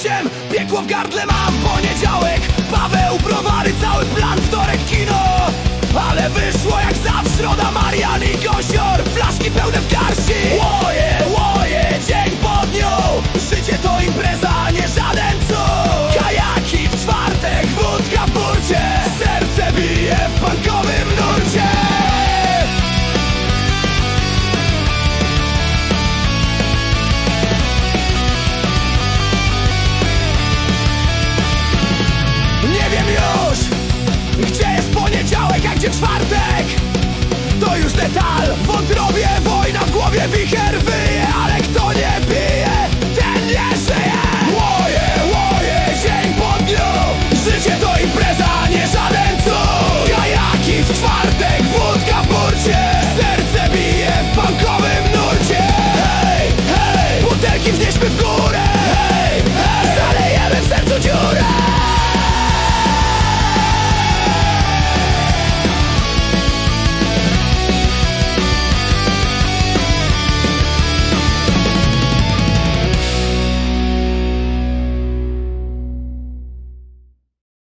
osiem Piekło w gardle mam poniedziałek. Paweł, browary, cały plan, wtorek, kino. Ale wyszło jak zawsze Środa, Marian i Gąsior Flaszki pełne w garści. Łoje, łoje, dzień pod nią. Życie to impreza, nie żaden cud. Kajaki w czwartek, wódka w burcie. Detal W wojna w głowie wicher wy